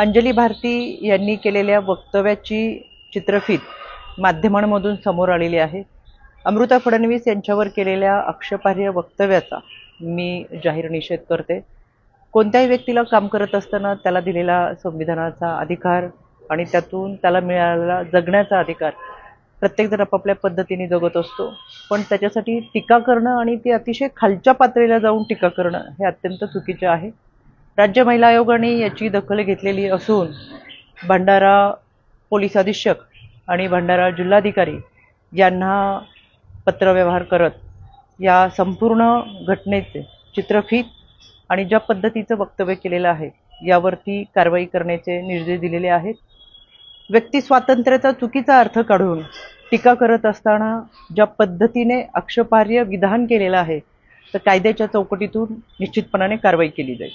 अंजली भारती यांनी केलेल्या वक्तव्याची चित्रफीत माध्यमांमधून समोर आलेली आहे. अमृता फडणवीस यांच्यावर केलेल्या आक्षेपार्ह वक्तव्याचा मी जाहीर निषेध करते. कोणत्याही व्यक्तीला काम करत असताना त्याला दिलेला संविधानाचा अधिकार आणि त्यातून त्याला मिळालेला जगण्याचा अधिकार प्रत्येकजण आपापल्या पद्धतीने जगत असतो. पण त्याच्यासाठी टीका करणं आणि ती अतिशय खालच्या पातळीला जाऊन टीका करणं हे अत्यंत चुकीचे आहे. राज्य महिला आयोगाने याची दखल घेतलेली असून भंडारा पोलीस अधीक्षक आणि भंडारा जिल्हाधिकारी यांना पत्रव्यवहार करत या संपूर्ण घटनेचे चित्रफीत आणि ज्या पद्धतीचं वक्तव्य केलेलं आहे यावरती कारवाई करण्याचे निर्देश दिलेले आहेत. व्यक्ती स्वातंत्र्याचा चुकीचा अर्थ काढून टीका करत असताना ज्या पद्धतीने आक्षेपार्ह विधान केलेलं आहे तर कायद्याच्या चौकटीतून निश्चितपणाने कारवाई केली जाईल.